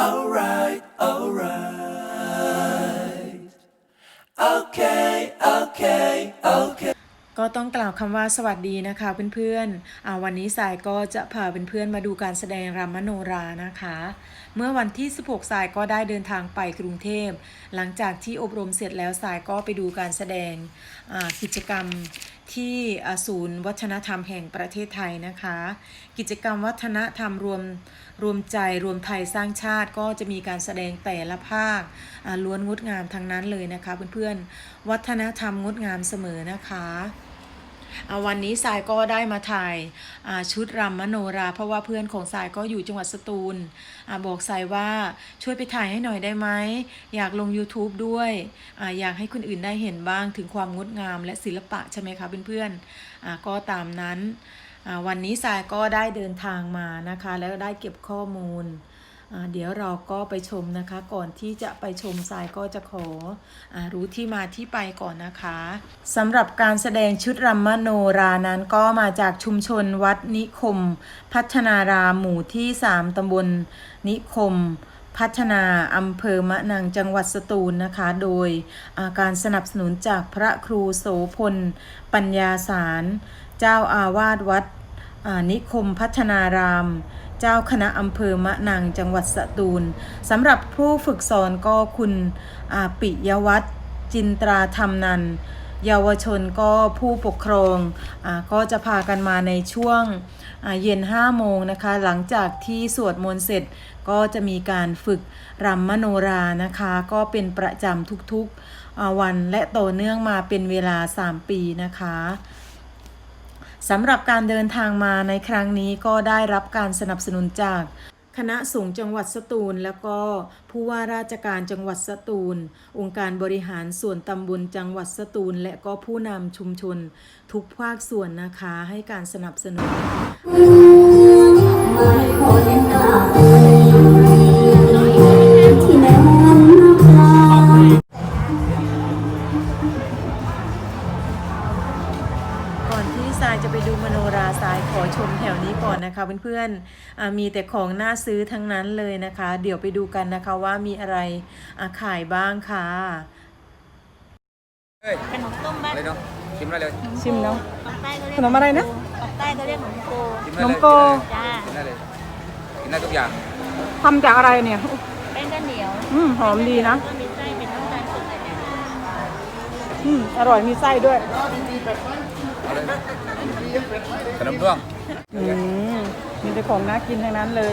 alright, alright. Okay, okay, okay. ก็ต้องกล่าวคำว่าสวัสดีนะคะเพื่อนๆอ่าวันนี้สายก็จะพาเพื่อนๆมาดูการแสดงรำมโนรานะคะ เมื่อวันที่ 16 สายก็ได้เดินทางไปกรุงเทพ หลังจากที่อบรมเสร็จแล้วสายก็ไปดูการแสดงกิจกรรม ที่ศูนย์วัฒนธรรมแห่งประเทศไทยนะคะ กิจกรรมวัฒนธรรมรวมรวมใจรวมไทยสร้างชาติก็จะมีการแสดงแต่ละภาคล้วนงดงามทั้งนั้นเลยนะคะเพื่อนๆวัฒนธรรมงดงามเสมอนะคะ วันนี้สายก็ได้มาถ่ายชุดรำมโนรา เพราะว่าเพื่อนของสายก็อยู่จังหวัดสตูลอบอกสายว่าช่วยไปถ่ายให้หน่อยได้ไหม อยากลง YouTube ด้วยออยากให้คนอื่นได้เห็นบ้างถึงความงดงามและศิลปะใช่ไหมคะเพื่อนๆก็ตามนั้นวันนี้สายก็ได้เดินทางมานะคะ แล้วได้เก็บข้อมูล เดี๋ยวเราก็ไปชมนะคะ ก่อนที่จะไปชมสายก็จะขออรู้ที่มาที่ไปก่อนนะคะสำหรับการแสดงชุดรำมมโนรานั้นก็มาจากชุมชนวัดนิคม พัฒนารามหมู่ที่ 3 ตำบลนิคมพัฒนาอำเภอมะนังจังหวัดสตูลนะคะ โดยาการสนับสนุนจากพระครูโสพล ปัญญาสาร เจ้าอาวาสวัดนิคมพัฒนาราม เจ้าคณะอำเภอมะนังจังหวัดสตูลสำหรับผู้ฝึกสอนก็คุณอาปิยวัฒน์จินตราธรรมนันเยาวชนก็ผู้ปกครองอก็จะพากันมาในช่วงเย็น5โมงนะคะ หลังจากที่สวดมนต์เสร็จก็จะมีการฝึกรำมโนรานะคะ ก็เป็นประจำทุกๆวันและต่อเนื่องมาเป็นเวลา 3 ปีนะคะ สำหรับการเดินทางมาในครั้งนี้ก็ได้รับการสนับสนุนจากคณะสงจังหวัดสตูล แล้วก็ผู้ว่าราชการจังหวัดสตูล องค์การบริหารส่วนตำบลจังหวัดสตูล และก็ผู้นำชุมชน ทุกภาคส่วนนะคะให้การสนับสนุน ดูมโนราทรายขอชมแถวนี้ก่อนนะคะเพื่อนๆอ่ามีแต่ของน่าซื้อทั้งนั้นเลยนะคะ เดี๋ยวไปดูกันนะคะว่ามีอะไรอ่าขายบ้างค่ะขนมต้มบ้านเลยเนาะชิมได้เลยชิมเนาะปากใต้ก็เรียกขนมอะไรนะปากใต้ก็เรียกขนมโกชิมขได้นเลมยโกจ้ากินได้เลยกินได้ทุกอย่างทำจากอะไรเนี่ยแป้งข้าวเหนียวอืมหอมดีนะก็มีไส้เป็นน้ำตาลสดอะไรเนี่ยอืมอร่อยมีไส้ด้วยเอาเลย ขนมด้วงอืมมีแต่ของน่ากินทั้งนั้นเลย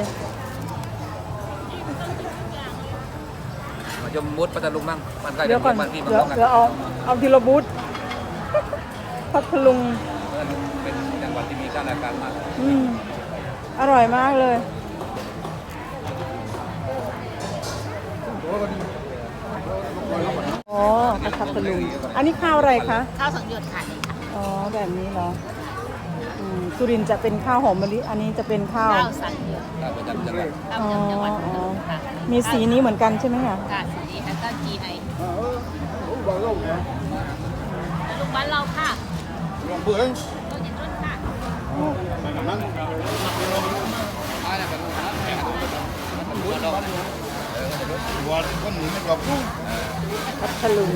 มาชมมุดปัตตาลุงมั่งมันใกล้เดี๋ยวก่อนมันพี่มันเดี๋ยวต้องกันเดี๋ยวเอาเอาทีละบูธพัทลุงเป็นจังหวัดที่มีข้าราชการมากอืมอร่อยมากเลยอ๋อพัทลุงอันนี้ข้าวอะไรคะ ข้าวสังหยดค่ะนี่ค่ะอ๋อแบบนี้เหรออืม สุรินทร์จะเป็นข้าวหอมมะลิ อันนี้จะเป็นข้าวข้าวสังหยดข้าวประจำจังหวัดข้าวประจำจังหวัดพัทลุงค่ะมีสีนี้เหมือนกันใช่ไหมคะค่ะสีนี้ค่ะก็ GI แล้วลูกบ้านเราค่ะต้นเย็นต้นค่ะพัทลุงแ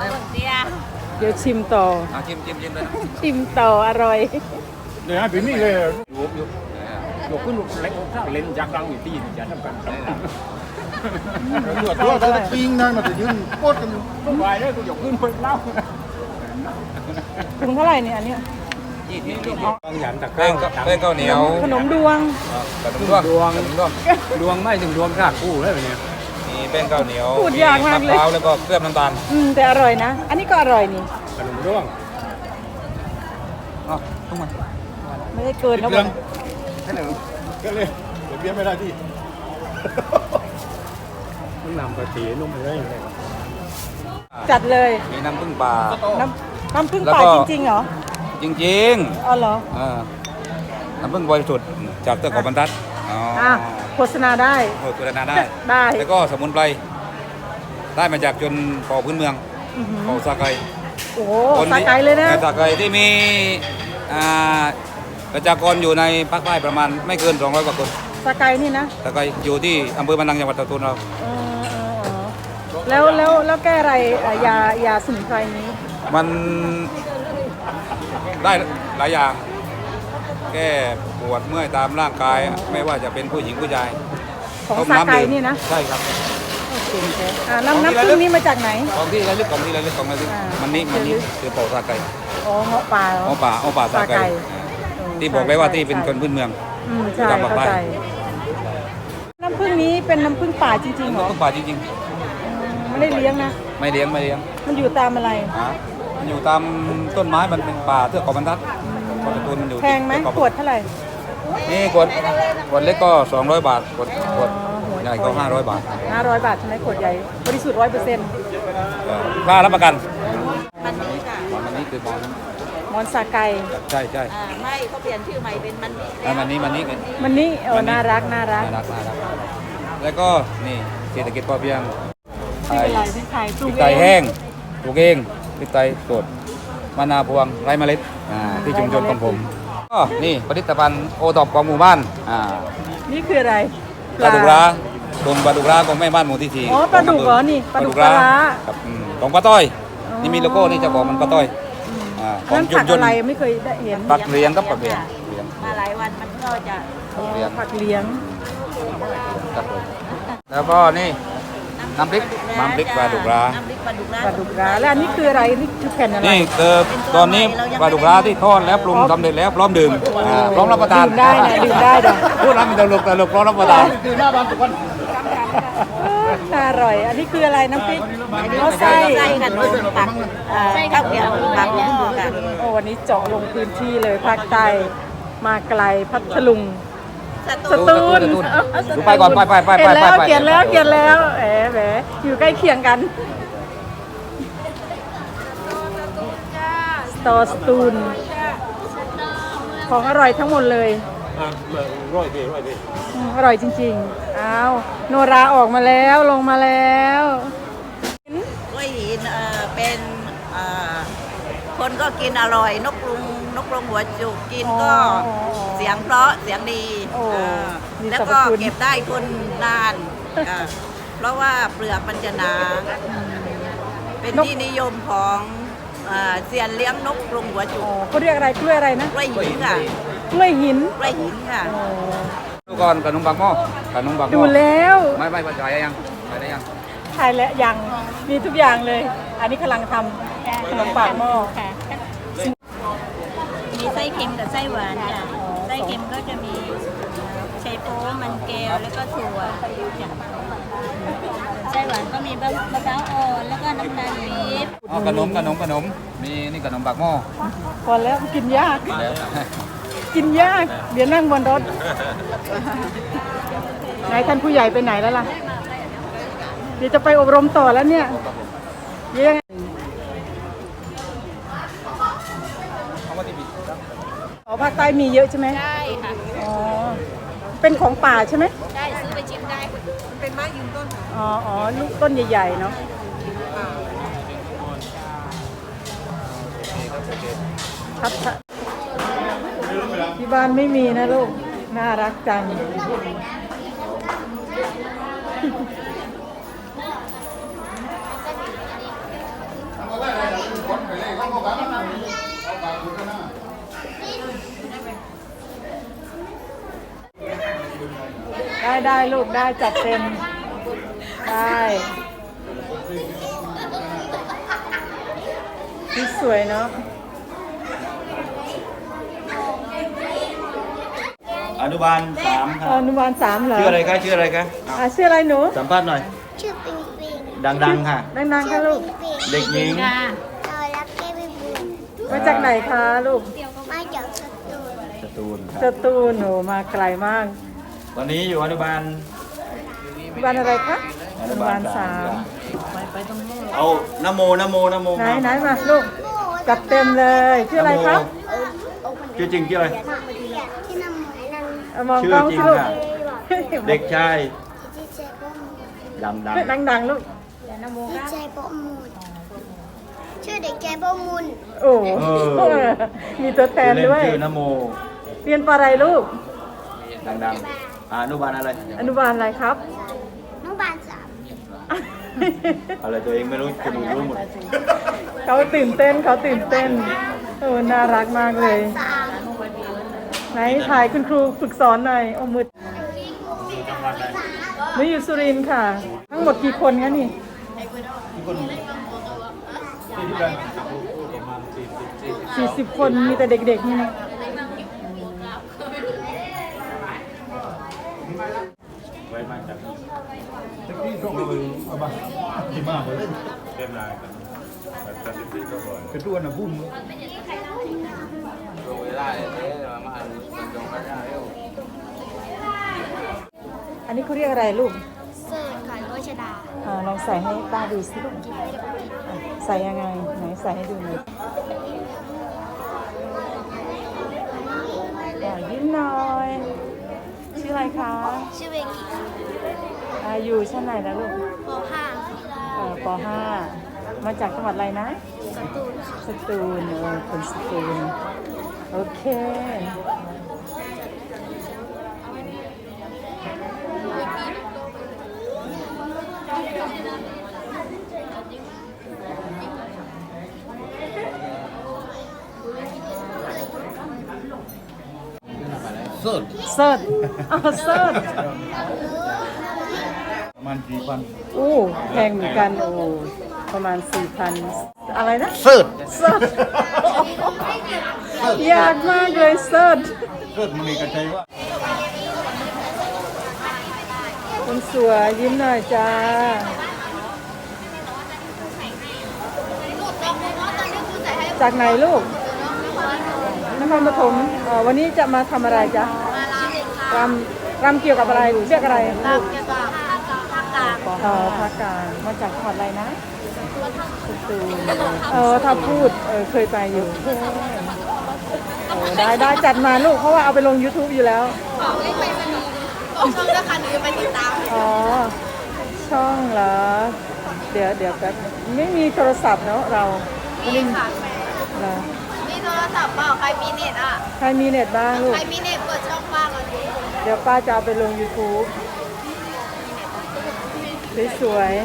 ล้วบนเตี้ยเดี๋ยวชิมต่อ เอาชิมชิมชิมเลยนะชิมต่ออร่อย để hai bên này là luộc luộc luộc cái luộc lấy ốc sao lên giặc đang bị tin chả thằng cần ตำรวจว่าเขาจะปิ้งนั่นมาแต่ยืนโคตรกันอยู่ không phải đấy tôi dọc ขึ้นไปเล่าถุงเท่าไหร่เนี่ยอันเนี้ยยี่สิบยี่สิบต้องหยันตะแป้งก็แป้งข้าวเหนียวขนมดวงขนมด้วงดวงขนมด้วงดวงไม่ถึงดวงขาดคู่เลยเนี่ยมีแป้งข้าวเหนียวพูดยากมากเลยะพร้าวแล้วก็เคลือบน้ำตาลอืมแต่อร่อยนะ อันนี้ก็อร่อยนี่ ขนมดวงอ๋อต้องมาไม่ได้เกินนะเรื่ผองมก็เลยเดี๋ยวเบี้ยไม่ได้ที่ต้องนำกระตีนุ่มเลยจัดเลย มีน้ำผึ้งปลาน้ำน้ำพึ่งแล้วป่าก็ จริงๆเหรอจริงอ๋อเหรอๆอ่าน้ำผึ้งบริสุทธิ์จากเตะขอบรรทัดอ๋อออะ โฆษณาได้โอ้ยคุณนาได้ ได้ แล้วก็สมุนไพรได้มาจากจนเป่าพื้นเมืองอื้อหือเป่าสาไก่โอ้โหคนสาที่ไกเลยนะสาไก่ที่มีอ่าประชากรอยู่ในภาคใต้ประมาณไม่เกิน 200 กว่าคนสกายนี่นะแล้วก็อยู่ที่อำเภอบันดังจังหวัดสตูลเราอ๋ออ๋ออ๋อแล้วแล้วแล้วแก้อะไรอะยายาสมุนไพรนี้ มันได้หลายอย่างแก้ ปวดเมื่อยตามร่างกาย ไม่ว่าจะเป็นผู้หญิงผู้ชายของต้มสาน้ำกายดื่มนี่นะใช่ครับอ่าน้ำน้ำผึ้งนี่มาจากไหนของที่ระลึกของที่ระลึกของระลึกอ่ามัมันนี่มันนี่คือเป่าซาไก่อ๋อเงาะป่าเหรอเอาป่าเอาป่าซาซาไก่ไก่ที่บอกไว้ว่าที่เป็นคนพื้นเมืองอืมใช่ตามปากเข้าใต้ใจน้ำผึ้งนี้เป็นน้ำผึ้งป่าจริงๆเหรอต้องป่าจริงไม่ได้เลี้ยงนะๆไม่เลี้ยงไม่เลี้ยง มันอยู่ตามอะไรหามันอยู่ตามต้นไม้มันเป็นป่าเทือกเขาบรรทัดขอสตูลมันอยู่แพงไหมเทือกเขาขวดเท่าไหร่ นี่ขวดขวดเล็กก็ 200 บาทขวดขวดอ๋อหัวใหญ่ก็ 500 บาทห้าร้อยบาทใช่ไหมขวดใหญ่บริสุทธิ์ร้อยเปอร์เซ็นต์เออค่ารับประกันมันนี้ค่ะหมอนมันนี้คือหมอนมอนสาไก่ใช่ใช่อ่าไม่เขาเปลี่ยนชื่อใหม่เป็นมันนี้แล้วมันนี้มันนี้กันมันนี่เออน่ารักน่ารักน่ารักน่ารักแล้วก็นี่เศรษฐกิจพอเพียงพริกอะไรพริกไทยพริกไทยแห้งปลูกเองพริกไทยสดมะนาวพวงไร้เมล็ดอ่าที่ชุมชนของผม ก็นี่ผลิตภัณฑ์โอท็อปของหมู่บ้านอ่านี่คืออะไรปลาดุกร้าตรงปลาดุกร้าของแม่บ้านหมู่ที่สี่อ๋อปลาดุกเหรอนี่ปลาดุกปลาร้าครับอืมของป้าต้อยอ๋อนี่มีโลโก้นี่เจะบอกมันป้าต้อยอ่าขอัอนงนั้นชุผัมกชนอะไรไม่เคยได้เห็นปักเรียงครับปักเรียงเรียงมาหลายวันมันก็จะ อ๋อเลี้ยงผักเลี้ยง ครับผมแล้วก็นี่ น้ำพริก น้ำพริกปลาดุกร้า น้ำพริกปลาดุกร้าปลาดุกร้าแล้วอันนี้คืออะไรนี่คือแผ่นอะไร นี่คือตอนนี้ปลาดุกร้าที่ทอดแล้วปรุงสำเร็จแล้วพร้อมดื่มอ่าพร้อมรับประทานดื่มได้นะดื่มได้นะ พูดแล้วมันตลกตลกพร้อมรับประทานคือหน้าบ้านทุกคนอร่อย อันนี้คืออะไรน้ำพริกอันนี้เอาไส้ ไส้ค่ะนุ่มปักอ่าข้าวเกรี๊ยวปักหม้อค่ะ โอ้วันนี้เจาะลงพื้นที่เลยภาคใต้มาไกลพัทลุง สสตูตูลสตูลเอ้าสดูไปก่อนไปไปไปไปเขียนแล้วไปไปเขียนแล้วเขียนแล้วแหมแหมอยู่ใกล้เคียงกันสตอสตูลของอร่อยทั้งหมดเลยอะร้อยดีร้อยดีอืมอร่อยจริงๆอ้าวโนราออกมาแล้วลงมาแล้วกล้วยหินเอ่อเป็นเอ่อคนก็กินอร่อยนกกรุง นกกรงหัวจุกกินก็ อ๋อเสียงเพราะเสียงดีโอ้เออมีแล้วสรรพก็คุณ เก็บได้คนนานอะเพราะว่าเปลือกมันจะหนา เป็นที่นิยมของเอ่อเซียนเลี้ยงนกกรงหัวจุอ๋อกเขาเรียกอะไรกล้วยอะไรนะกล้วยหินค่ะกล้วยหินกล้วยหินค่ะ อ๋อดูก่อนขนมปังหม้อขนมปังหม้ดูอแล้วไม่ไม่จ่ายยังจ่ายได้ยังทายแล้วยังมีทุกอย่างเลย อันนี้กำลังทำขนมปากหม้อมีไส้เค็มกับไส้หวานจ้ะไส้เค็มก็จะมีไชโป๊มันแก้วแล้วก็ถั่วจ้ะไส้หวานก็มีมะพร้าวอ่อนแล้วก็น้ำตาลปี๊บอ๋อขนมขนมขนมมีนี่ขนมปังหม้อพอแล้วกินยากแล้วกินยาก เดี๋ยวนั่งบนรถ ไหนท่านผู้ใหญ่ไปไหนแล้วล่ะ เดี๋ยวจะไปอบรมต่อแล้วเนี่ยเยังอ๋อภาคใต้มีเยอะใช่ไหมใช่ค่ะอ๋อ เป็นของป่าใช่ไหมได้ซื้อไปชิมได้เป็นไม้ยืนต้นอ๋ออ๋อลูกต้นใหญ่ๆเนาะครับที่บ้านไม่มีนะลูก น่ารักจัง ได้ได้ลูกได้จัดเต็มได้นี่สวยเนาะอนุบาลสามคอรับนุบาลสามเหรอชื่ออะไรคะชื่ออะไรคะอะชื่ออะไรหนูสัมภาษณ์หน่อย ชื่อปิงปิงดังๆค่ะ ดังๆค่ะลูกปิงเด็กหญิงเรารักแก้ไม่บุญมาจากไหนคะลูก มาจากสตูลสตูลคสรับตูลหนูมาไกลมาก ตอนนี้อยู่อนุบาลอนุบาลอะไรคะอนุบาลสามเอานโมนโมนโมไหนไหนมาลูกจัดเต็มเลยชื่ออะไรครับชื่อจริงชื่ออะไรที่นำหมายนังเอามองกล้องสิลูกเด็กชายที่ใจป้อมดังดังๆลูกที่ใจป้อมมูลชื่อเด็กใจป้อมมูลโอ้โหมีตัวๆแทชื่นอเล่นด้วยชื่อนโมเรียนปอะไรลูกดัง อ่าอนุบาลอะไร อนุบาลอะไรครับน้องบานสามอะไรตัวเองไม่รู้คนอื่นรู้หมดเขาตื่นเต้นเขาตื่นเต้นโอ้น่ารักมากเลย สามไหนถ่ายคุณครูฝึกสอนหน่อยโอ้มืดหนูอยู่สุรินทร์ค่ะ ทั้งหมดกี่คนคะนี่สี่สิบคนมีแต่เด็กๆนี่นะ kedua nak bum เวลาเนี่ยมาอ่านมันตรงกันได้อันนี้เขาเรียกอะไรลูกเสิร์ชค่ะโรชดาอ่าลองใส่ให้ป้าดูสิลูกอะใส่ยังไงไหนใส่ให้ดูหน่อยอะยิ้มหน่อยชื่ ออะไรคะชื่อเวกิค่ะอาอยู่ชั้นไหนนะลูกปเอ่อป .5 มาจากจังหวัดอะไรนะ .5 สตูลค่ะ สตูลเออคนสตูลโอเค เสิร์ชเซิร์ชอ๋อเซิร์ชประมาณกี่พันอู้แพงเหมือนกัน โอ้ประมาณ4,000อะไรนะเสิร์ชเซิร์ชยากมากเลยเซิร์ชเสิร์ชมันมีกระใจว่าคนสวยยิ้มหน่อยจ้าจากไหนลูก นครปฐมเอ่อวันนี้จะมาทำอะไรจ๊ะรำรำเกี่ยวกับอะไรเรียกอะไรลูกเกี่ยวกับภาคกลางอ๋อภาคกลางมาจากจังหวัดอะไรนะสตูลเออถ้าพูดเออเคยไปอยู่เออได้ได้จัดมาลูกเพราะว่าเอาไปลง YouTube อยู่แล้ว ของเล่นไปสนุกช่องด้วยค่ะหนูจะไปติดตามอ๋อ ช่องเหรอ เดี๋ยวเดี๋ยวแป๊บนึงไม่มีโทรศัพท์เนาะเราไม่ได้ค่ะเหรอมีโทร ศัพท์เปล่าใครมีเน็ตอะ ใครมีเน็ตบ้างลูก ใครมีเน็ตเปิดช่องบ้างเลยเดี๋ยวป้าจะเอาไปลง YouTube สวยๆ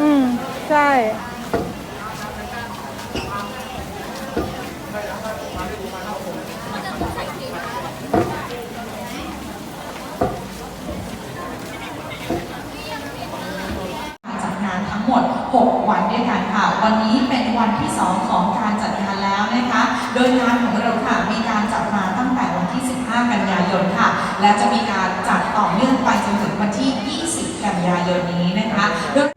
อืม ใช่ จัดงานทั้งหมด 6 วันด้วยกันค่ะ วันนี้เป็นวันที่ 2 ของการจัดงานแล้วนะคะ โดยงานของเราค่ะ มีการจัดมาตั้งแต่วันที่ 15 กันยายนค่ะ และจะมีการจัดต่อเนื่องไปจนถึงวันที่ 20 กันยายน นะคะ